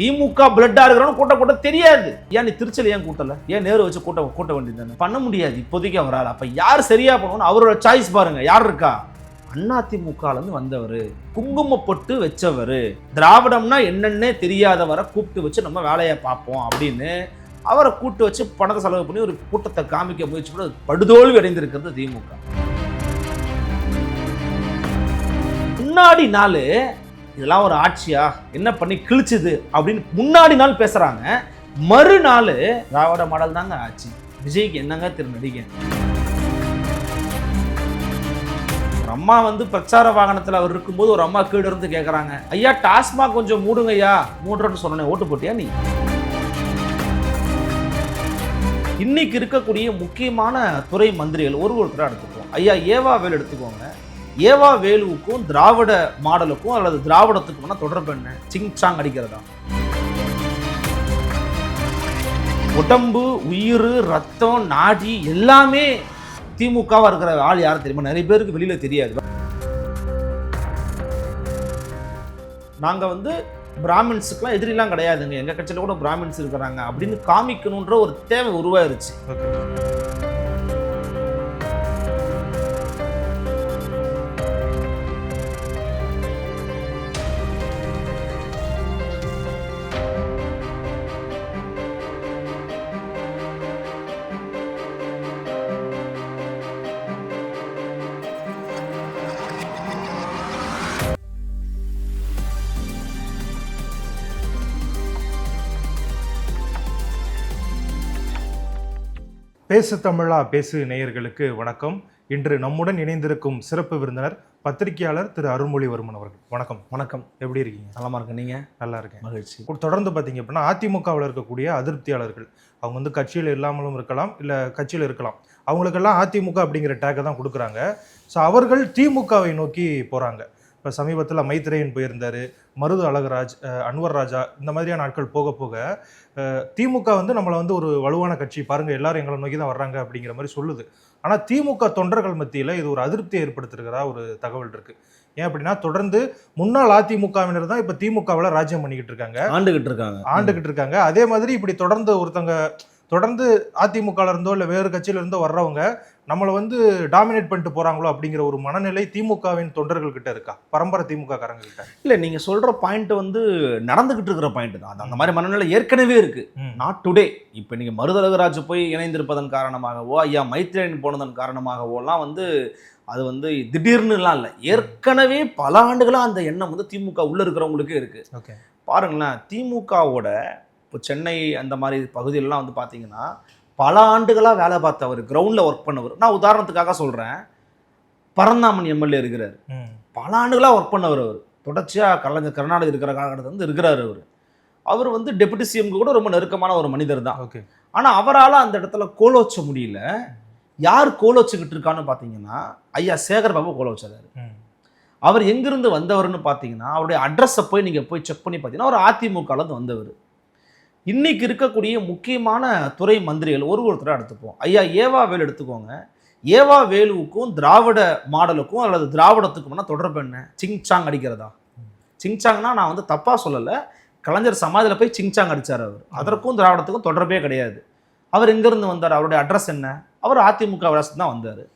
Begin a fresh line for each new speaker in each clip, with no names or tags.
திமுக பிளட்டா இருக்கிறவங்க கூட்ட கூட்ட தெரியாது. ஏன் நீ திருச்சியில் ஏன் கூட்டல? ஏன் நேரு வச்சு கூட்ட கூட்ட வேண்டியது பண்ண முடியாது. இப்போதைக்கு அவரால் அப்ப யார் சரியா பண்ணணும் அவரோட சாய்ஸ் பாருங்க. யார் இருக்கா? அதிமுகலேருந்து வந்தவர். குங்குமப்பொட்டு வச்சவர். திராவிடம்னா என்னன்னே தெரியாதவரை கூப்பிட்டு வச்சு நம்ம வேலையை பார்ப்போம் அப்படின்னு அவரை கூட்டு வச்சு பணத்தை செலவு பண்ணி ஒரு கூட்டத்தை காமிக்க முயற்சி பண்ண படுதோல்வி அடைந்திருக்கிறது திமுக. முன்னாடி நாள் இதெல்லாம் ஒரு ஆட்சியா? என்ன பண்ணி கிழிச்சுது? அப்படின்னு முன்னாடி நாள் பேசுறாங்க. மறுநாள் திராவிட மாடல் தாங்க ஆட்சி. விஜய்க்கு என்னங்க திரு நடிகை? ஒரு அம்மா வந்து பிரச்சார வாகனத்தில் அவர் இருக்கும்போது ஒரு அம்மா கீழே இருந்து கேட்குறாங்க ஐயா டாஸ்மாக் கொஞ்சம் மூடுங்க ஐயா மூடுறன்னு சொன்னேன் ஓட்டு போட்டியா நீ? இன்னைக்கு இருக்கக்கூடிய முக்கியமான துறை மந்திரிகள் ஒரு ஒருத்தராக எடுத்துக்குவோம். ஐயா ஏவா வேல் எடுத்துக்கோங்க. ஏவா வேலுவுக்கும் திராவிட மாடலுக்கும் அல்லது திராவிடத்துக்கும்னா தொடர்பு என்ன? சிங் சாங் அடிக்கிறதா? உடம்பு உயிர் ரத்தம் நாடி எல்லாமே திமுகவாக இருக்கிற ஆள் யாரும் தெரியுமா? நிறைய பேருக்கு வெளியில் தெரியாது. நாங்கள் வந்து பிராமின்ஸுக்குலாம் எதிரிலாம் கிடையாதுங்க. எங்கள் கட்சியில் கூட பிராமின்ஸ் இருக்கிறாங்க. அப்படின்னு காமிக்கணுன்ற ஒரு தேவை உருவாயிருச்சு.
பேசு தமிழா பேசு நேயர்களுக்கு வணக்கம். இன்று நம்முடன் இணைந்திருக்கும் சிறப்பு விருந்தினர் பத்திரிகையாளர் திரு அருள்மொழிவர்மன் அவர்கள். வணக்கம்.
வணக்கம்.
எப்படி இருக்கீங்க?
நலமா இருக்க நீங்க?
நல்லா இருக்கேன்.
மகிழ்ச்சி.
தொடர்ந்து பார்த்தீங்க அப்படின்னா அதிமுகவில் இருக்கக்கூடிய அதிருப்தியாளர்கள் அவங்க வந்து கட்சியில் இல்லாமலும் இருக்கலாம் இல்லை கட்சியில் இருக்கலாம். அவங்களுக்கெல்லாம் அதிமுக அப்படிங்கிற டேக்கை தான் கொடுக்குறாங்க. ஸோ அவர்கள் திமுகவை நோக்கி போகிறாங்க இப்போ சமீபத்தில் மைத்ரேயன் போயிருந்தார் மருது அழகராஜ் அன்வர் ராஜா இந்த மாதிரியான ஆட்கள் போக போக திமுக வந்து நம்மளை வந்து ஒரு வலுவான கட்சி பாருங்கள் எல்லாரும் எங்களை நோக்கி தான் வர்றாங்க அப்படிங்கிற மாதிரி சொல்லுது. ஆனால் திமுக தொண்டர்கள் மத்தியில் இது ஒரு அதிருப்தியை ஏற்படுத்திருக்கிறதா ஒரு தகவல் இருக்கு. ஏன் அப்படின்னா தொடர்ந்து முன்னாள் அதிமுகவினர் தான் இப்போ திமுகவில் ராஜ்யம் பண்ணிக்கிட்டு இருக்காங்க.
ஆண்டுகிட்டு இருக்காங்க.
ஆண்டுகிட்டு இருக்காங்க. அதே மாதிரி இப்படி தொடர்ந்து ஒருத்தங்க தொடர்ந்து அதிமுகல இருந்தோ இல்லை வேறு கட்சியில இருந்தோ வர்றவங்க நம்மளை வந்து டாமினேட் பண்ணிட்டு போறாங்களோ அப்படிங்கிற ஒரு மனநிலை திமுகவின் தொண்டர்கள் கிட்ட இருக்கா? பரம்பரை திமுக காரங்க கிட்ட.
இல்ல நீங்க சொல்ற பாயிண்ட் வந்து நடந்துகிட்டு இருக்கிற பாயிண்ட் தான். அந்த மாதிரி மனநிலை ஏற்கனவே இருக்கு.
ம்.
நாட் டுடே இப்போ நீங்கள் மருதழகராஜ் போய் இணைந்திருப்பதன் காரணமாகவோ ஐயா மைத்ரேயன் போனதன் காரணமாகவோலாம் வந்து அது வந்து திடீர்னுலாம் இல்லை. ஏற்கனவே பல ஆண்டுகளாக அந்த எண்ணம் வந்து திமுக உள்ள இருக்கிறவங்களுக்கே இருக்கு.
ஓகே.
பாருங்களேன் திமுகவோட இப்போ சென்னை அந்த மாதிரி பகுதியிலலாம் வந்து பார்த்தீங்கன்னா பல ஆண்டுகளாக வேலை பார்த்தவர் கிரவுண்டில் ஒர்க் பண்ணவர். நான் உதாரணத்துக்காக சொல்கிறேன் பரந்தாமன் எம்எல்ஏ இருக்கிறார். பல ஆண்டுகளாக ஒர்க் பண்ணவர் அவர். தொடர்ச்சியாக கலைஞர் கருணாநிதி இருக்கிற காலகட்டத்தில் வந்து இருக்கிறார் அவர். அவர் வந்து டெபுட்டி சிஎம்க்கு கூட ரொம்ப நெருக்கமான ஒரு மனிதர் தான்.
ஓகே.
ஆனால் அவரால் அந்த இடத்துல கோலோச்ச முடியல. யார் கோலோச்சுக்கிட்டு இருக்கான்னு பார்த்தீங்கன்னா ஐயா சேகர் பாபு கோலோச்சாரு அவர் எங்கிருந்து வந்தவர்னு பார்த்தீங்கன்னா அவருடைய அட்ரஸை போய் நீங்கள் போய் செக் பண்ணி பார்த்தீங்கன்னா அவர் அதிமுகலேருந்து வந்தவர். இன்றைக்கி இருக்கக்கூடிய முக்கியமான துறை மந்திரிகள் ஒரு ஒருத்தராக எடுத்துப்போம் ஐயா ஏவா வேலு எடுத்துக்கோங்க. ஏவா வேலுவுக்கும் திராவிட மாடலுக்கும் அல்லது திராவிடத்துக்கும்னா தொடர்பு என்ன? சிங்சாங் அடிக்கிறதா? சிங்சாங்னா நான் வந்து தப்பாக சொல்லலை. கலைஞர் சமாதியில் போய் சிங்சாங் அடித்தார் அடிச்சார் அவர். அதற்கும் திராவிடத்துக்கும் தொடர்பே கிடையாது. அவர் எங்கேருந்து வந்தார்? அவருடைய அட்ரஸ் என்ன? அவர் அதிமுக அரசு தான் வந்தார்.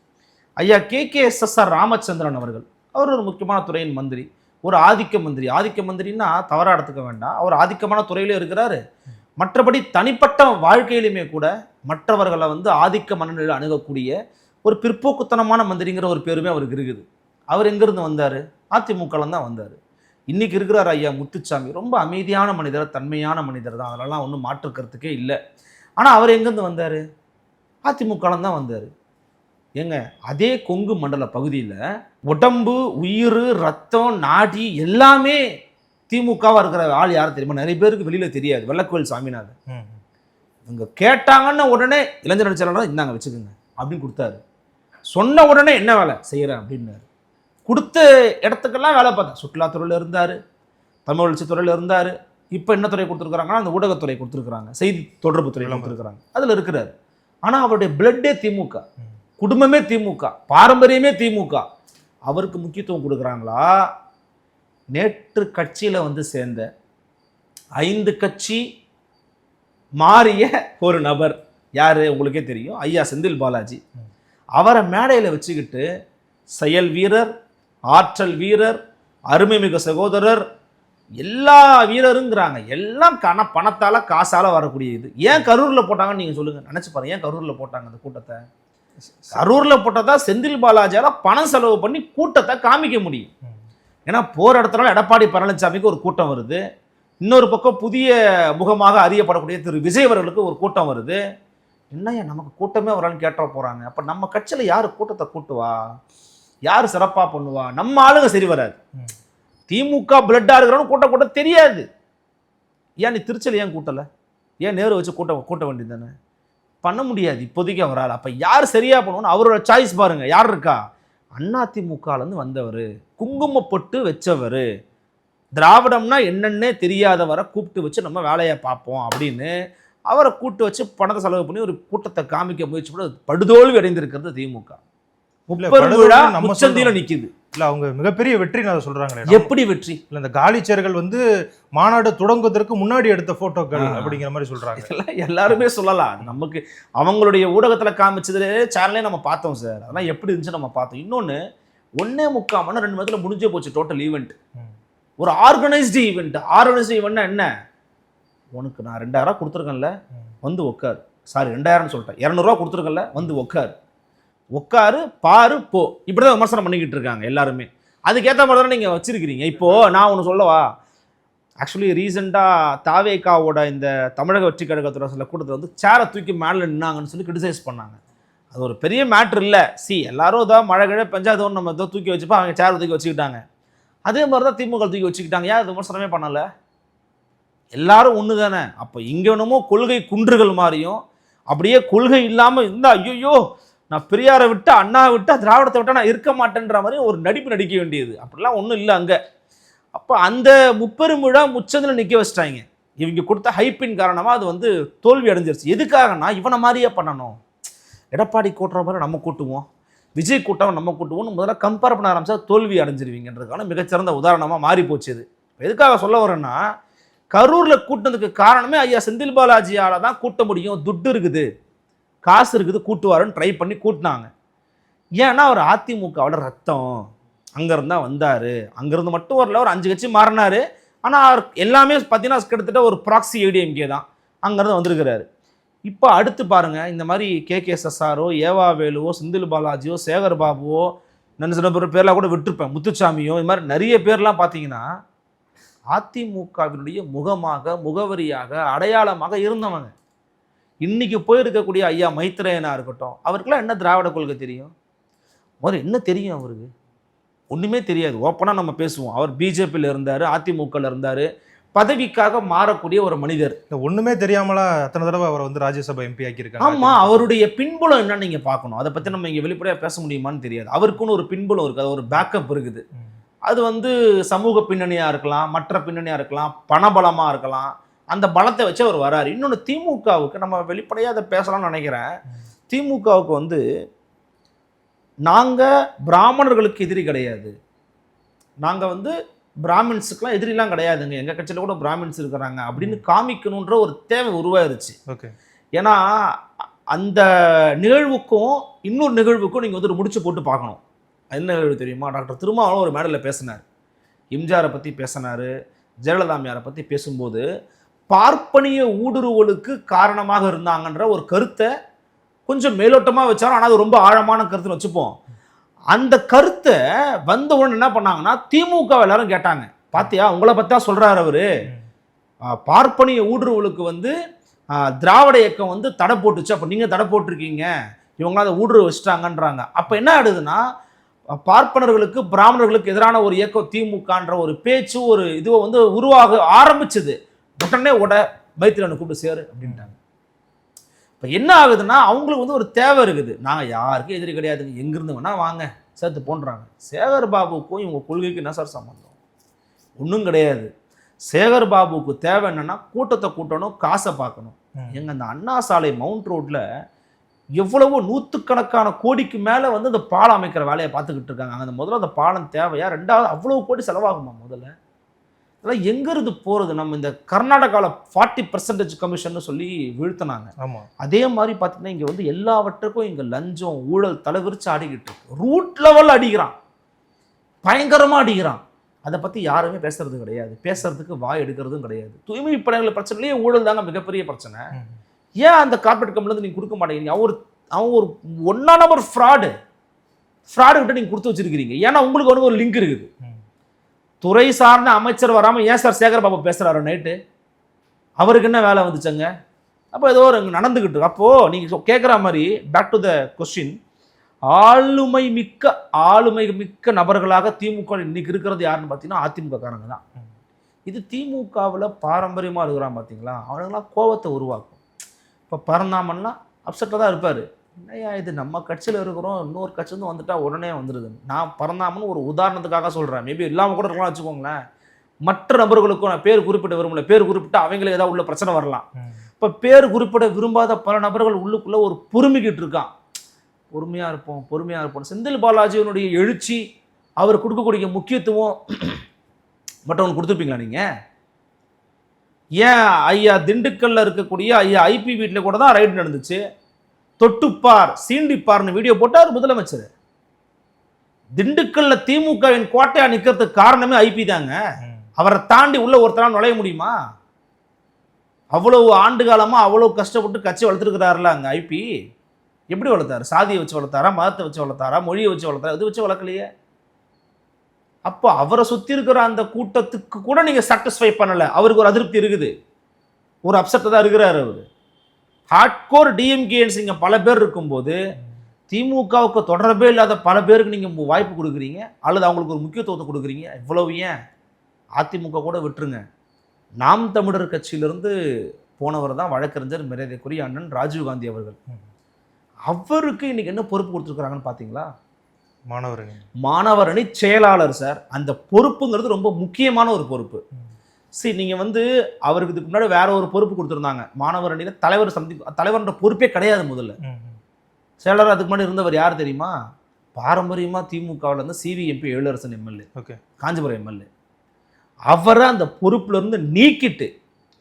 ஐயா K. K. S. S. R. Ramachandran அவர்கள். அவர் ஒரு முக்கியமான துறையின் மந்திரி. ஒரு ஆதிக்க மந்திரி. ஆதிக்க மந்திரின்னா தவறாக எடுத்துக்க வேண்டாம். அவர் ஆதிக்கமான துறையிலே இருக்கிறாரு. மற்றபடி தனிப்பட்ட வாழ்க்கையிலுமே கூட மற்றவர்களை வந்து ஆதிக்க மனநிலையில் அணுகக்கூடிய ஒரு பிற்போக்குத்தனமான மந்திரிங்கிற ஒரு பேருமே அவருக்கு இருக்குது. அவர் எங்கேருந்து வந்தார்? அதிமுகலாம் தான் வந்தார். இன்றைக்கி இருக்கிறார் ஐயா முத்துச்சாமி. ரொம்ப அமைதியான மனிதர் தன்மையான மனிதர் தான். அதெல்லாம் ஒன்றும் மாற்றுக்கிறதுக்கே இல்லை. ஆனால் அவர் எங்கேருந்து வந்தார்? அதிமுகலாம் தான் வந்தார். ஏங்க அதே கொங்கு மண்டல பகுதியில் உடம்பு உயிர் ரத்தம் நாடி எல்லாமே திமுகவா இருக்கிற ஆள் யாரும் தெரியுமா? நிறைய பேருக்கு வெளியில தெரியாது. வெள்ளக்கோயில் சாமிநாதன். இவங்க கேட்டாங்கன்னு உடனே இளைஞர் நடிச்சாலும் இந்தாங்க வச்சுக்கோங்க அப்படின்னு கொடுத்தாரு. சொன்ன உடனே என்ன வேலை? செய்கிறேன் அப்படின்னாரு. கொடுத்த இடத்துக்கெல்லாம் வேலை பார்த்தேன் சுற்றுலாத்துறையில் இருந்தார் தமிழ் வளர்ச்சி துறையில் இருந்தார். இப்போ என்ன துறை கொடுத்துருக்குறாங்கன்னா அந்த ஊடகத்துறை கொடுத்துருக்குறாங்க. செய்தி தொடர்பு துறை
விளம்பரம்.
கொடுத்துருக்குறாங்க. அதில் இருக்கிறாரு. ஆனால் அவருடைய பிளட்டே திமுக. குடும்பமே திமுக. பாரம்பரியமே திமுக. அவருக்கு முக்கியத்துவம் கொடுக்குறாங்களா? நேற்று கட்சியில் வந்து சேர்ந்த ஐந்து கட்சி மாறிய ஒரு நபர் யார் உங்களுக்கே தெரியும். ஐயா செந்தில் பாலாஜி. அவரை மேடையில் வச்சுக்கிட்டு செயல் வீரர் ஆற்றல் வீரர் அருமைமிகு சகோதரர் எல்லா வீரருங்கிறாங்க. எல்லாம் கண பணத்தால் காசால் வரக்கூடிய இது. ஏன் கரூரில் போட்டாங்கன்னு நீங்கள் சொல்லுங்க. நினச்சி பாருங்க. ஏன் கரூரில் போட்டாங்க அந்த கூட்டத்தை? கரூரில் போட்டதா செந்தில் பாலாஜியால் பணம் செலவு பண்ணி கூட்டத்தை காமிக்க முடியும்.
ம்.
ஏன்னா போற இடத்துல எடப்பாடி பழனிசாமிக்கு ஒரு கூட்டம் வருது. இன்னொரு பக்கம் புதிய முகமாக அறியப்படக்கூடிய திரு விஜய் அவர்களுக்கு ஒரு கூட்டம் வருது. என்னய்யா நமக்கு கூட்டமே வரலான்னு கேட்ட போறாங்க. அப்ப நம்ம கட்சியில யாரு கூட்டத்தை கூட்டுவா? யார் சிறப்பா பண்ணுவா? நம்ம ஆளுங்க சரி வராது. திமுக பிளட்டா இருக்கிறவனு கூட்ட கூட்ட தெரியாது. ஏன் நீ திருச்சல் ஏன் கூட்டல? ஏன் நேரு வச்சு கூட்ட கூட்ட வேண்டியது தானே பண்ண முடியாது. இப்போதைக்கு அவரால். அப்ப யார் சரியா பண்ணுவோன்னு அவரோட சாய்ஸ் பாருங்க. யார் இருக்கா? அதிமுகலேருந்து வந்தவர். குங்குமப்பொட்டு வச்சவர். திராவிடம்னா என்னன்னே தெரியாதவரை கூப்பிட்டு வச்சு நம்ம வேலையை பார்ப்போம் அப்படின்னு அவரை கூட்டு வச்சு பணத்தை செலவு பண்ணி ஒரு கூட்டத்தை காமிக்க முயற்சி பண்ணி படுதோல்வி அடைந்திருக்கிறது திமுக. முச்சந்தியில. நிக்குது.
இல்ல அவங்க மிகப்பெரிய வெற்றின்னு அதை சொல்றாங்களே
எப்படி வெற்றி?
இல்ல இந்த காலிச்சேர்கள் வந்து மாநாடு தொடங்குவதற்கு முன்னாடி எடுத்த போட்டோக்கள்
ஆ.
அப்படிங்கிற மாதிரி சொல்றாங்க.
இதெல்லாம் எல்லாருமே சொல்லலாம். நமக்கு அவங்களுடைய ஊடகத்துல காமிச்சது சேனலே நம்ம பார்த்தோம் சார். அதெல்லாம் எப்படி இருந்துச்சு நம்ம பார்த்தோம். இன்னொன்னு ஒன்னே முக்கால் மணி ரெண்டு மணி முடிஞ்சே போச்சு டோட்டல் ஈவெண்ட். ஒரு ஆர்கனைஸ்டு ஈவெண்ட் ஆர்கனைஸ்டு ஈவெண்ட்னா என்ன? உனக்கு நான் ரெண்டாயிரம் கொடுத்துருக்கேன்ல. வந்து உட்காரு சாரி ரெண்டாயிரம்னு சொல்லிட்டேன். இரநூறுவா கொடுத்துருக்கேன்ல வந்து உட்காரு உட்காரு பாரு போ. இப்படிதான் விமர்சனம் பண்ணிக்கிட்டு இருக்காங்க எல்லாருமே. அதுக்கேற்ற மாதிரி தானே நீங்கள் வச்சிருக்கிறீங்க. இப்போ நான் ஒன்று சொல்லவா? ஆக்சுவலி ரீசெண்டாக தாவேகாவோட இந்த தமிழக வெற்றி கழகத்தோட சில கூட்டத்தில் வந்து சேரை தூக்கி மேலே நின்னாங்கன்னு சொல்லி கிரிட்டிசைஸ் பண்ணாங்க. அது ஒரு பெரிய மேட்ரு இல்லை. சி எல்லாரும் தான் மழை கிழ பெஞ்சாதோ நம்ம ஏதோ தூக்கி வச்சுப்பா அவங்க சேர் தூக்கி வச்சுக்கிட்டாங்க. அதே மாதிரி தான் திமுக தூக்கி வச்சுக்கிட்டாங்க. ஏன் அது விமர்சனமே பண்ணலை? எல்லாரும் ஒன்று தானே அப்போ இங்கே என்னமோ கொள்கை குன்றுகள் மாதிரியும் அப்படியே கொள்கை இல்லாமல் இருந்தால் ஐயோ நான் பெரியாரை விட்டு அண்ணா விட்டு திராவிடத்தை விட்டா நான் இருக்க மாட்டேன்ற மாதிரி ஒரு நடிப்பு நடிக்க வேண்டியது. அப்படிலாம் ஒன்றும் இல்லை அங்கே. அப்போ அந்த முப்பெரும் விழா முச்சந்தில் நிற்க வச்சிட்டாங்க. இவங்க கொடுத்த ஹைப்பின் காரணமாக அது வந்து தோல்வி அடைஞ்சிருச்சு. எதுக்காகனா இவனை மாதிரியே பண்ணணும். எடப்பாடி கூட்டுற மாதிரி நம்ம கூட்டுவோம். விஜய் கூட்டம் நம்ம கூட்டுவோம்னு முதல்ல கம்பேர் பண்ண ஆரம்பித்தா தோல்வி அடைஞ்சிருவீங்கன்றதுக்கான மிகச்சிறந்த உதாரணமாக மாறி போச்சு இது. எதுக்காக சொல்ல வரேன்னா கரூரில் கூட்டினதுக்கு காரணமே ஐயா செந்தில் பாலாஜியால் தான் கூட்ட முடியும். துட்டு இருக்குது. காசு இருக்குது கூட்டுவாருன்னு ட்ரை பண்ணி கூட்டினாங்க. ஏன்னா அவர் அதிமுகவோட ரத்தம். அங்கேருந்து தான் வந்தார். அங்கேருந்து மட்டும் வரல ஒரு அஞ்சு கட்சி மாறினார். ஆனால் அவர் எல்லாமே பார்த்தீங்கன்னா கிட்டத்தட்ட ஒரு ப்ராக்சி ஏடிஎம்கே தான். அங்கேருந்து வந்திருக்கிறாரு. இப்போ அடுத்து பாருங்கள் இந்த மாதிரி கே கே எஸ்ஆரோ ஏவா வேலுவோ செந்தில் பாலாஜியோ சேகர் பாபுவோ நான் சில பேர் பேர்லாம் கூட விட்டுருப்பேன். முத்துச்சாமியோ இது மாதிரி நிறைய பேர்லாம் பார்த்தீங்கன்னா அதிமுகவினுடைய முகமாக முகவரியாக அடையாளமாக இருந்தவங்க. இன்னைக்கு போயிருக்கக்கூடிய ஐயா மைத்ரேயனா இருக்கட்டும் அவருக்கெல்லாம் என்ன திராவிட கொள்கை தெரியும்? முதல்ல என்ன தெரியும் அவருக்கு? ஒன்றுமே தெரியாது. ஓப்பனாக நம்ம பேசுவோம். அவர் பிஜேபியில் இருந்தார் அதிமுகவில் இருந்தார். பதவிக்காக மாறக்கூடிய ஒரு மனிதர்.
ஒண்ணுமே தெரியாமலா அத்தனை தடவை அவரை வந்து ராஜ்யசபா எம்பி ஆக்கியிருக்காங்க
ஆமா அவருடைய பின்புலம் என்னன்னு நீங்க பார்க்கணும். அதை பத்தி நம்ம இங்க வெளிப்படையா பேச முடியுமான்னு தெரியாது. அவருக்குன்னு ஒரு பின்புலம் இருக்குது அது ஒரு பேக்கப் இருக்குது. அது வந்து சமூக பின்னணியா இருக்கலாம் மற்ற பின்னணியா இருக்கலாம் பணபலமா இருக்கலாம். அந்த பலத்தை வச்சு அவர் வராரு. இன்னொன்று திமுகவுக்கு நம்ம வெளிப்படையா அதை பேசலாம்னு நினைக்கிறேன். திமுகவுக்கு வந்து நாங்க பிராமணர்களுக்கு எதிரி கிடையாது. நாங்க வந்து பிராமின்ஸுக்கெல்லாம் எதிரிலாம் கிடையாதுங்க. எங்க கட்சியில கூட பிராமின்ஸ் இருக்கிறாங்க. அப்படின்னு காமிக்கணுன்ற ஒரு தேவை உருவாயிருச்சு.
ஓகே.
ஏன்னா அந்த நிகழ்வுக்கும் இன்னொரு நிகழ்வுக்கும் நீங்கள் வந்து ஒரு முடிச்சு போட்டு பார்க்கணும். என்ன நிகழ்வு தெரியுமா? டாக்டர் திருமாவளவன் ஒரு மேடையில் பேசினார். எம்ஜிஆரை பற்றி பேசினார். ஜெயலலிதாமியாரை பற்றி பேசும்போது பார்ப்பனிய ஊடுருவலுக்கு காரணமாக இருந்தாங்கன்ற ஒரு கருத்தை கொஞ்சம் மேலோட்டமாக வச்சாலும் ஆனால் அது ரொம்ப ஆழமான கருத்துன்னு வச்சுப்போம். அந்த கருத்தை வந்த உடனே என்ன பண்ணாங்கன்னா திமுக எல்லாரும் கேட்டாங்க. பாத்தியா உங்களை பற்றி தான் சொல்கிறார் அவரு பார்ப்பனிய ஊடுருவலுக்கு வந்து திராவிட இயக்கம் வந்து தடை போட்டுச்சு. அப்போ நீங்கள் தடை போட்டிருக்கீங்க. இவங்களாம் அதை ஊடுருவ வச்சுட்டாங்கன்றாங்க. அப்போ என்ன ஆயிடுதுன்னா பார்ப்பனர்களுக்கு பிராமணர்களுக்கு எதிரான ஒரு இயக்கம் திமுகன்ற ஒரு பேச்சு ஒரு இதுவை வந்து உருவாக ஆரம்பிச்சது. உடனே உட மைத்திரனை கூப்பிட்டு சேரு அப்படின்ட்டாங்க. இப்போ என்ன ஆகுதுன்னா அவங்களுக்கு வந்து ஒரு தேவை இருக்குது. நாங்கள் யாருக்கும் எதிரி கிடையாதுங்க எங்கிருந்து வேணால் வாங்க. சேர்த்து போன்றாங்க. சேகர் பாபுக்கும் இவங்க கொள்கைக்கு என்ன சார் சம்மந்தம்? ஒன்றும் கிடையாது. சேகர் பாபுவுக்கு தேவை என்னன்னா கூட்டத்தை கூட்டணும் காசை பார்க்கணும்.
ம்.
எங்க அந்த அண்ணா சாலை மவுண்ட் ரோட்ல எவ்வளவோ நூற்றுக்கணக்கான கோடிக்கு மேலே வந்து அந்த பாலம் அமைக்கிற வேலையை பார்த்துக்கிட்டு இருக்காங்க. அந்த முதல்ல அந்த பாலம் தேவையா? ரெண்டாவது அவ்வளவு கோடி செலவாகுமா முதல்ல? அதெல்லாம் எங்கிருந்து போகிறது நம்ம இந்த கர்நாடகாவில் ஃபார்ட்டி பர்சன்டேஜ் கமிஷன் சொல்லி வீழ்த்தினாங்க.
ஆமா.
அதே மாதிரி பார்த்தீங்கன்னா இங்கே வந்து எல்லாவற்றுக்கும் இங்கே லஞ்சம் ஊழல் தலைவிரிச்சு ஆடிக்கிட்டு இருக்கு. ரூட் லெவல் அடிக்கிறான். பயங்கரமாக அடிக்கிறான். அதை பற்றி யாருமே பேசுறது கிடையாது. பேசுறதுக்கு வாய் எடுக்கிறதும் கிடையாது. தூய்மை பணியாளர் பிரச்சனையிலேயே ஊழல் தாங்க மிகப்பெரிய பிரச்சனை. ஏன் அந்த கார்பரேட் கம்பெனிலேருந்து நீங்கள் கொடுக்க மாட்டேங்கிறீங்க? அவர் அவன் ஒரு ஒன்னா நம்பர் ஃப்ராடு ஃப்ராடு கிட்ட நீங்கள் கொடுத்து வச்சிருக்கிறீங்க. ஏன்னா உங்களுக்கு ஒன்று ஒரு லிங்க் இருக்குது. துறை சார்ந்த அமைச்சர் வராமல் ஏன் சார் சேகர் பாபு பேசுகிறாரு நைட்டு அவருக்கு என்ன வேலை வந்துச்சுங்க? அப்போ ஏதோ ஒரு நடந்துக்கிட்டு இருக்கு. அப்போது நீங்கள் கேட்குற மாதிரி பேக் டு த கொஸ்டின் ஆளுமை மிக்க ஆளுமை மிக்க நபர்களாக திமுக இன்னைக்கு இருக்கிறது யாருன்னு பார்த்தீங்கன்னா அதிமுக காரங்க தான். இது திமுகவில் பாரம்பரியமாக இருக்கிறான் பார்த்தீங்களா அவனுங்களாம் கோவத்தை உருவாக்கும். இப்போ பரந்தாமன்லாம் அப்செட்டில் தான் இருப்பார். என்னையா இது? நம்ம கட்சியில் இருக்கிறோம். இன்னொரு கட்சியிருந்து வந்துட்டா உடனே வந்துடுது நான் பரந்தாமன் ஒரு உதாரணத்துக்காக சொல்கிறேன் மேபி இல்லாமல் கூட இருக்கலாம் வச்சுக்கோங்களேன். மற்ற நபர்களுக்கும் நான் பேர் குறிப்பிட விரும்பல. பேர் குறிப்பிட்டு அவங்களுக்கு ஏதாவது உள்ள பிரச்சனை வரலாம். இப்போ பேர் குறிப்பிட விரும்பாத பல நபர்கள் உள்ளுக்குள்ளே ஒரு பொறுமிக்கிட்டு இருக்கான் பொறுமையாக இருப்போம் பொறுமையாக இருப்போம். செந்தில் பாலாஜியினுடைய எழுச்சி அவர் கொடுக்கக்கூடிய முக்கியத்துவம் மற்றவங்களுக்கு கொடுத்துருப்பீங்களா நீங்கள் ஏன் ஐயா திண்டுக்கல்ல இருக்கக்கூடிய ஐயா ஐபி வீட்டில் கூட தான் ரைடு நடந்துச்சு. தொட்டுப்பார் சீண்டிப்பார்னு வீடியோ போட்டார் முதலமைச்சர். திண்டுக்கல்ல திமுகவின் கோட்டையா நிக்கிறதுக்கு காரணமே ஐபி தாங்க. அவரை தாண்டி உள்ள ஒருத்தரால் நுழைய முடியுமா? அவ்வளவு ஆண்டு காலமா அவ்வளவு கஷ்டப்பட்டு கட்சி வளர்த்துருக்கிறாருல அங்க ஐபி எப்படி வளர்த்தாரு? சாதியை வச்சு வளர்த்தாரா? மதத்தை வச்சு வளர்த்தாரா? மொழியை வச்சு வளர்த்தாரா? இது வச்சு வளர்க்கலையே. அப்போ அவரை சுத்தி இருக்கிற அந்த கூட்டத்துக்கு கூட நீங்க சாட்டிஸ்ஃபை பண்ணல. அவருக்கு ஒரு அதிருப்தி இருக்குது. ஒரு அப்செட் தான் இருக்கிறாரு அவர். ஹார்ட்கோர் டிஎம்கேன்ஸ் இங்க பல பேர் இருக்கும்போது திமுகவுக்கு தொடர்பே இல்லாத பல பேருக்கு நீங்கள் வாய்ப்பு கொடுக்குறீங்க அல்லது அவங்களுக்கு ஒரு முக்கியத்துவத்தை கொடுக்குறீங்க. இவ்வளவு ஏன்? அதிமுக கூட விட்டுருங்க. நாம் தமிழர் கட்சியிலிருந்து போனவர் தான் வழக்கறிஞர் மரியாதைக்குரிய அண்ணன் ராஜீவ்காந்தி அவர்கள். அவருக்கு இன்னைக்கு என்ன பொறுப்பு கொடுத்துருக்குறாங்கன்னு பார்த்தீங்களா
மாணவர் அணி
மாணவர் அணி செயலாளர் சார். அந்த பொறுப்புங்கிறது ரொம்ப முக்கியமான ஒரு பொறுப்பு. சரி நீங்கள் வந்து அவருக்கு இதுக்கு முன்னாடி வேற ஒரு பொறுப்பு கொடுத்துருந்தாங்க. மாணவர் அணியில் தலைவர் சந்தி தலைவர்ன்ற பொறுப்பே கிடையாது முதல்ல. செயலர் அதுக்கு முன்னாடி இருந்தவர் யார் தெரியுமா? பாரம்பரியமாக திமுகவில் இருந்து CVMP Ezhilarasan MLA
okay.
Kanchipuram MLA அவரை அந்த பொறுப்புல இருந்து நீக்கிட்டு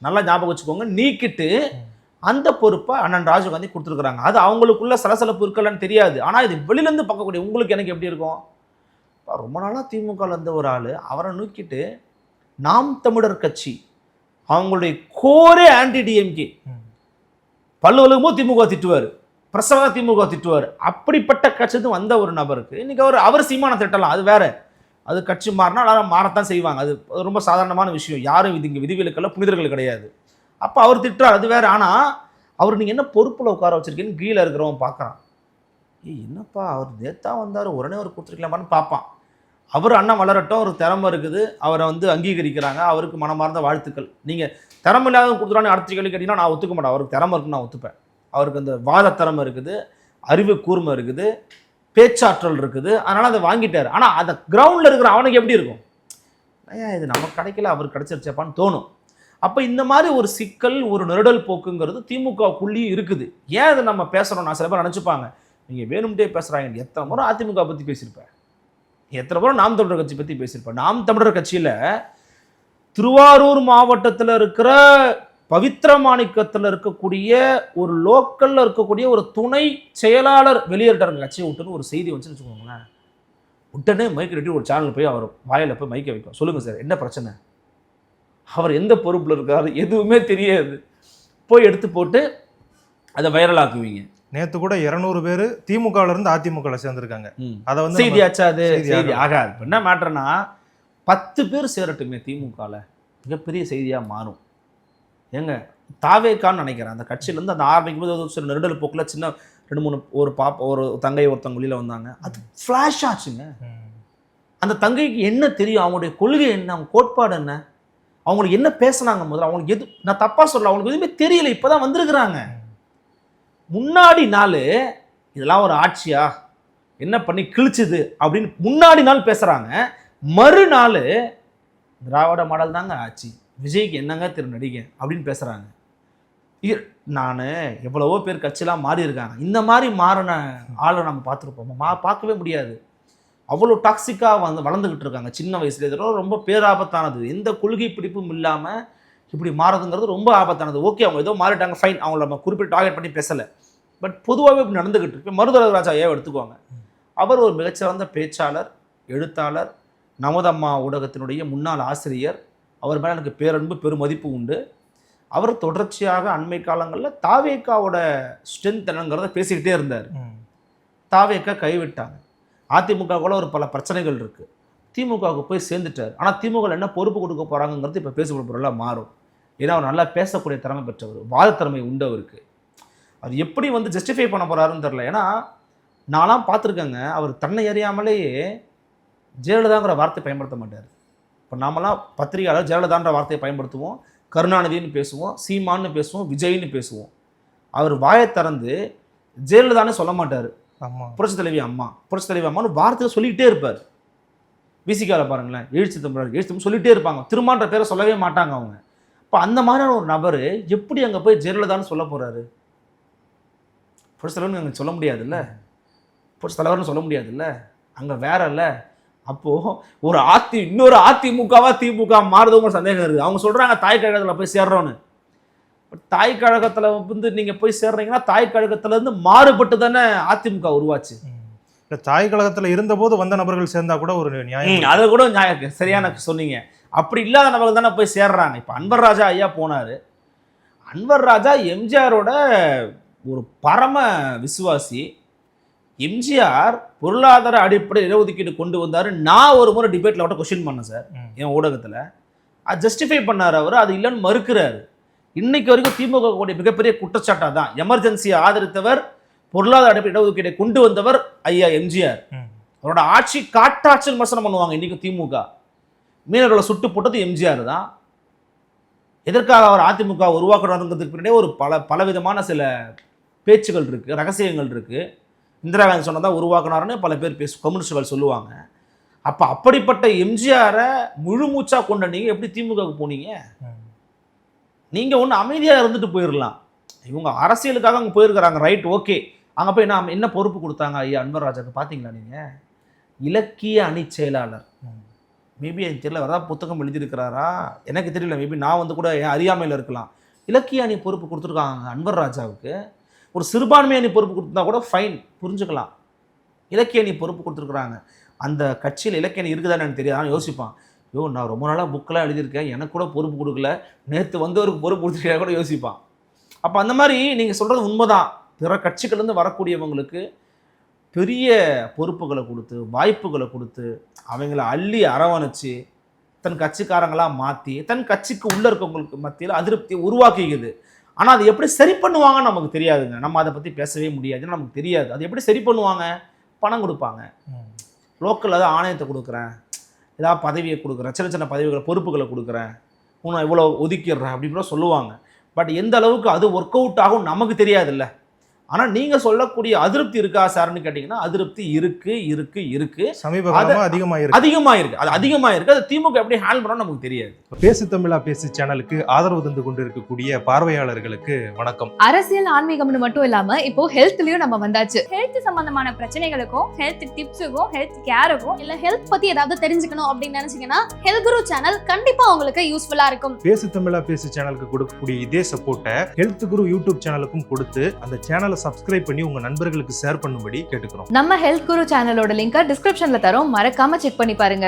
நல்லா ஞாபகம் வச்சுக்கோங்க நீக்கிட்டு. அந்த பொறுப்பை அண்ணன் ராஜீவ்காந்தி கொடுத்துருக்குறாங்க. அது அவங்களுக்குள்ள சலசலப்பு இருக்கலன்னு தெரியாது. ஆனால் இது வெளியிலேருந்து பார்க்கக்கூடிய உங்களுக்கு எனக்கு எப்படி இருக்கும்? ரொம்ப நாளாக திமுகவில் இருந்த ஒரு ஆள் அவரை நீக்கிட்டு நாம் தமிழர் கட்சி அவங்களுடைய கோரே ஆன்டி டிஎம்கே. பல்லு திமுக திட்டுவார் பிரசவ திமுக திட்டுவார். அப்படிப்பட்ட கட்சிக்கு வந்த ஒரு நபருக்கு இன்னைக்கு அவர் அவர் சீமான திட்டலாம் அது வேற. அது கட்சி மாறினா எல்லாரும் மாறத்தான் செய்வாங்க. அது ரொம்ப சாதாரணமான விஷயம். யாரும் இது இங்கே விதிவிலக்கல்ல புனிதர்கள் கிடையாது. அப்போ அவர் திட்டுறார் அது வேற. ஆனால் அவர் நீங்கள் என்ன பொறுப்பில் உட்கார வச்சிருக்கீங்கன்னு கீழே இருக்கிறவன் பார்க்குறான். ஏய் என்னப்பா அவர் நேத்தா வந்தார் உடனே அவர் கொடுத்துருக்கலாமான்னு பார்ப்பான். அவர் அண்ணன் வளரட்டும் ஒரு திறமை இருக்குது. அவரை வந்து அங்கீகரிக்கிறாங்க. அவருக்கு மனமார்ந்த வாழ்த்துக்கள். நீங்கள் திறமை இல்லாத கொடுத்துறான்னு அடுத்த கேள்வி கேட்டிங்கன்னா நான் ஒத்துக்க மாட்டேன். அவருக்கு திறமை இருக்குன்னு நான் ஒத்துப்பேன். அவருக்கு அந்த வாத திறமை இருக்குது அறிவு கூர்மை இருக்குது பேச்சாற்றல் இருக்குது. அதனால் அதை வாங்கிட்டார். ஆனால் அந்த கிரவுண்டில் இருக்கிற அவனுக்கு எப்படி இருக்கும்? ஐயா இது நமக்கு கிடைக்கல அவர் கிடைச்சிருச்சப்பான்னு தோணும். அப்போ இந்த மாதிரி ஒரு சிக்கல் ஒரு நெருடல் போக்குங்கிறது திமுகக்குள்ளேயும் இருக்குது. ஏன் இதை நம்ம பேசுகிறோம் நான் சில பேர் நினச்சிப்பாங்க. நீங்கள் வேணும்ட்டே பேசுகிறாங்க எத்தனை முறை அதிமுக பற்றி பேசியிருப்பேன். எத்தனை பேரும் நாம் தமிழர் கட்சி பற்றி பேசியிருப்பேன் நாம் தமிழர் கட்சியில் திருவாரூர் மாவட்டத்தில் இருக்கிற பவித்ர மாணிக்கத்தில் இருக்கக்கூடிய ஒரு லோக்கலில் இருக்கக்கூடிய ஒரு துணை செயலாளர் வெளியேறிட்டாருங்க கட்சியை விட்டுன்னு ஒரு செய்தி வந்துச்சுன்னு வச்சுக்கோங்களேன். உடனே மைக் ரெட்டி ஒரு சேனல் போய் அவர் வாயில் போய் மைக்கை வைக்கும். சொல்லுங்கள் சார் என்ன பிரச்சனை? அவர் எந்த பொறுப்பில் இருக்காரு? எதுவுமே தெரியாது. போய் எடுத்து போட்டு அதை வைரலாக்குவீங்க
நேத்து கூட இருநூறு பேர் திமுகல இருந்து அதிமுகல சேர்ந்திருக்காங்க. அதை வந்து நம்ம-
செய்தியாச்சா அது?
செய்தி
செய்தி
ஆகாது.
என்ன மேட்டர்னா பத்து பேர் சேரட்டுமே திமுகவில் மிகப்பெரிய செய்தியாக மாறும். ஏங்க தாவேக்கான்னு நினைக்கிறேன். அந்த கட்சியிலேருந்து அந்த ஆரம்பிக்கும் போது சில நெருடல் போக்கில் சின்ன ரெண்டு மூணு ஒரு பாப்பா ஒரு தங்கை ஒருத்தவங்க வெளியில் வந்தாங்க. அது ஃப்ளாஷ் ஆச்சுங்க. அந்த தங்கைக்கு என்ன தெரியும்? அவங்களுடைய கொள்கை என்ன? அவங்க கோட்பாடு என்ன? அவங்களுக்கு என்ன பேசுனாங்க முதல்ல? அவங்களுக்கு எது நான் தப்பாக சொல்ல அவங்களுக்கு எதுவுமே தெரியல. இப்போ தான் வந்திருக்கிறாங்க. முன்னாடி நாள் இதெல்லாம் ஒரு ஆட்சியா? என்ன பண்ணி கிழிச்சுது? அப்படின்னு முன்னாடி நாள் பேசுகிறாங்க மறுநாள் திராவிட மாடல் தாங்க ஆட்சி. விஜய்க்கு என்னங்க திரு நடிகை? அப்படின்னு பேசுகிறாங்க நான் எவ்வளவோ பேர் கட்சியெலாம் மாறி இருக்காங்க. இந்த மாதிரி மாறின ஆளை நம்ம பார்த்துருப்போம். மா பார்க்கவே முடியாது. அவ்வளோ டாக்ஸிக்காக வந்து வளர்ந்துக்கிட்டு இருக்காங்க. சின்ன வயசுல இதெல்லாம் ரொம்ப பேராபத்தானது. எந்த கொள்கை பிடிப்பும் இல்லாமல் இப்படி மாறுதுங்கிறது ரொம்ப ஆபத்தானது. ஓகே அவங்க ஏதோ மாறிட்டாங்க. ஃபைன் அவங்கள நம்ம குறிப்பிட்டு டார்கெட் பண்ணி பேசலை. பட் பொதுவாகவே இப்படி நடந்துக்கிட்டு இருக்கு. மருதர ராஜா எடுத்துக்குவாங்க? அவர் ஒரு மிகச்சிறந்த பேச்சாளர் எழுத்தாளர் நமதம்மா ஊடகத்தினுடைய முன்னாள் ஆசிரியர். அவர் மேலே எனக்கு பேரன்பு பெருமதிப்பு உண்டு. அவர் தொடர்ச்சியாக அண்மை காலங்களில் தாவேக்காவோட ஸ்ட்ரென்த் என்னங்கிறத பேசிக்கிட்டே இருந்தார். தாவேக்கா கைவிட்டாங்க. அதிமுக கூட ஒரு பல பிரச்சனைகள் இருக்குது திமுகவுக்கு போய் சேர்ந்துட்டார். ஆனால் திமுக என்ன பொறுப்பு கொடுக்க போகிறாங்கங்கிறது இப்போ பேசப்பட பொருளாக மாறும். ஏன்னா அவர் நல்லா பேசக்கூடிய திறமை பெற்றவர். வாத திறமை உண்டு அவருக்கு. அவர் எப்படி வந்து ஜஸ்டிஃபை பண்ண போகிறாருன்னு தெரில ஏன்னா நான்லாம் பார்த்துருக்கேங்க. அவர் தன்னை அறியாமலேயே ஜெயலலிதாங்கிற வார்த்தை பயன்படுத்த மாட்டார். இப்போ நாமெல்லாம் பத்திரிகையாளர் ஜெயலலிதான்ற வார்த்தையை பயன்படுத்துவோம். கருணாநிதினு பேசுவோம். சீமான்னு பேசுவோம். விஜய்னு பேசுவோம். அவர் வாயை திறந்து ஜெயலலிதான்னு சொல்ல மாட்டார்.
ஆமா.
புரட்சி தலைவி அம்மா புரட்சி தலைவி அம்மான்னு வார்த்தையை சொல்லிக்கிட்டே இருப்பார். விசிகால பாருங்களேன். எழுச்சி தமிழர் எழுச்சி தமிழ் சொல்லிட்டே இருப்பாங்க. திருமான்ற பேரை சொல்லவே மாட்டாங்க அவங்க. இப்போ அந்த மாதிரியான ஒரு நபர் எப்படி அங்கே போய் ஜெயலலிதான்னு சொல்ல போறாரு? புரட்சி தலைவர்னு அங்கே சொல்ல முடியாதுல்ல? புரட்சி தலைவர்னு சொல்ல முடியாதுல்ல? அங்கே வேற இல்லை அப்போது ஒரு அதி இன்னொரு அதிமுகவா திமுக மாறுதவங்க சந்தேகம் இருக்குது. அவங்க சொல்கிறாங்க தாய் கழகத்தில் போய் சேர்றோன்னு தாய் கழகத்தில் வந்து நீங்கள் போய் சேர்றீங்கன்னா தாய் கழகத்துலேருந்து மாறுபட்டு தானே அதிமுக உருவாச்சு.
இல்ல தாய் கழகத்துல இருந்தபோது வந்த நபர்கள் சேர்ந்தா கூட ஒரு நியாயம்
அது கூட நியாயம் சரியான சொன்னீங்க. அப்படி இல்லாத நபர்கள் தானே போய் சேர்றாங்க. இப்போ அன்வர் ராஜா ஐயா போனார். அன்வர் ராஜா எம்ஜிஆரோட ஒரு பரம விசுவாசி எம்ஜிஆர் பொருளாதார அடிப்படை இடஒதுக்கீடு கொண்டு வந்தார். நான் ஒரு முறை டிபேட்டில் அவட்ட கொஸ்டின் பண்ணேன் சார். என் ஊடகத்தில். அது ஜஸ்டிஃபை பண்ணார் அவர் அது இல்லைன்னு மறுக்கிறாரு. இன்னைக்கு வரைக்கும் திமுக கூடிய மிகப்பெரிய குற்றச்சாட்டாக தான். எமர்ஜென்சியை ஆதரித்தவர் பொருளாதார அடிப்படை இடஒதுக்கீடை கொண்டு வந்தவர் ஐயா எம்ஜிஆர். அவரோட ஆட்சி காட்டாட்சி விமர்சனம் பண்ணுவாங்க இன்னைக்கு திமுக. மீனவர்களை சுட்டு போட்டது எம்ஜிஆர் தான். எதற்காக அவர் அதிமுக உருவாக்கணுங்கிறதுக்கு பின்னாடியே ஒரு பல பலவிதமான சில பேச்சுகள் இருக்குது ரகசியங்கள் இருக்குது இந்திரா காந்தி சொன்னதாக உருவாக்குனாருன்னு பல பேர் பேசு கம்யூனிஸ்டுகள் சொல்லுவாங்க. அப்போ அப்படிப்பட்ட எம்ஜிஆரை முழு மூச்சாக கொண்ட நீங்கள் எப்படி திமுகவுக்கு போனீங்க? நீங்கள் ஒன்று அமைதியாக இருந்துட்டு போயிடலாம் இவங்க அரசியலுக்காக அங்கே போயிருக்கிறாங்க ரைட் ஓகே. அங்கே போய் என்ன என்ன பொறுப்பு கொடுத்தாங்க ஐயா அன்வர் ராஜாக்கு பார்த்தீங்களா நீங்கள் இலக்கிய அணி செயலாளர். மேபி எனக்கு தெரியல வரதா புத்தகம் எழுதியிருக்கிறாரா? எனக்கு தெரியல மேபி நான் வந்து கூட என் அறியாமையில் இருக்கலாம். இலக்கிய அணி பொறுப்பு கொடுத்துருக்காங்க அன்வர் ராஜாவுக்கு. ஒரு சிறுபான்மை அணி பொறுப்பு கொடுத்தா கூட ஃபைன் புரிஞ்சுக்கலாம். இலக்கிய அணி பொறுப்பு கொடுத்துருக்குறாங்க. அந்த கட்சியில் இலக்கிய அணி இருக்குதான்னு தெரியாது. ஆனால் யோசிப்பான். ஐயோ நான் ரொம்ப நாளாக புக்கெல்லாம் எழுதியிருக்கேன். எனக்கு கூட பொறுப்பு கொடுக்கல. நேற்று வந்தவருக்கு பொறுப்பு கொடுத்துருக்கா கூட யோசிப்பான். அப்போ அந்த மாதிரி நீங்கள் சொல்கிறது உண்மைதான். பிற கட்சிகள்லேருந்து வரக்கூடியவங்களுக்கு பெரிய பொறுப்புகளை கொடுத்து வாய்ப்புகளை கொடுத்து அவங்கள அள்ளி அரவணைச்சு தன் கட்சிக்காரங்களாக மாற்றி தன் கட்சிக்கு உள்ளே இருக்கவங்களுக்கு மத்தியில் அதிருப்தியை உருவாக்கிக்குது. ஆனால் அது எப்படி சரி பண்ணுவாங்கன்னு நமக்கு தெரியாதுங்க. நம்ம அதை பற்றி பேசவே முடியாதுன்னு நமக்கு தெரியாது. அது எப்படி சரி பண்ணுவாங்க? பணம் கொடுப்பாங்க.
லோக்கல்
லோக்கலில் ஏதாவது ஆணையத்தை கொடுக்குறேன். ஏதாவது பதவியை கொடுக்குறேன். சின்ன சின்ன பதவிகளை பொறுப்புகளை கொடுக்குறேன். உன்னை இவ்வளோ ஒதுக்கிடுறேன் அப்படின்னு சொல்லுவாங்க. பட் எந்த அளவுக்கு அது ஒர்க் அவுட் ஆகும் நமக்கு தெரியாதுல்ல. ஆனால் நீங்கள் சொல்லக்கூடிய அதிருப்தி இருக்கா சார்னு கேட்டிங்கன்னா அதிருப்தி இருக்கு இருக்கு இருக்கு.
சமீப காலமா அதிகமா இருக்கு
அதிகமாக இருக்கு அது அதிகமாக இருக்கு அது திமுக எப்படி ஹேண்டில் பண்ணணும் நமக்கு தெரியாது.
பேசு தமிழா பேசு சேனலுக்கு ஆதரவு தந்து கொண்டிருக்கக்கூடிய பார்வையாளர்களுக்கு வணக்கம்.
அரசியல் ஆன்மீகம்னு மட்டும் இல்லாம இப்போ ஹெல்த்லயும் நம்ம வந்தாச்சு.
ஹெல்த் சம்பந்தமான பிரச்சனைகளுக்கும் ஹெல்த் டிப்ஸுக்கும் ஹெல்த் கேருக்கும் இல்ல ஹெல்த் பத்தி ஏதாவது தெரிஞ்சுக்கணும் அப்படின்னு நினைச்சீங்கன்னா ஹெல்த் குரு சேனல் கண்டிப்பா உங்களுக்கு யூஸ்ஃபுல்லா இருக்கும்.
பேசு தமிழா பேசு சேனலுக்கு கொடுக்கக்கூடிய இதே சப்போர்ட்டை ஹெல்த் குரு யூடியூப் சேனலுக்கும் கொடுத்து அந்த சேனலை சப்ஸ்கிரைப் பண்ணி உங்க நண்பர்களுக்கு ஷேர் பண்ணும்படி கேட்டுக்கிறோம்.
நம்ம ஹெல்த் குரு சேனலோட லிங்கை டிஸ்கிரிப்ஷன்ல தரோம். மறக்காம செக் பண்ணி பாருங்க.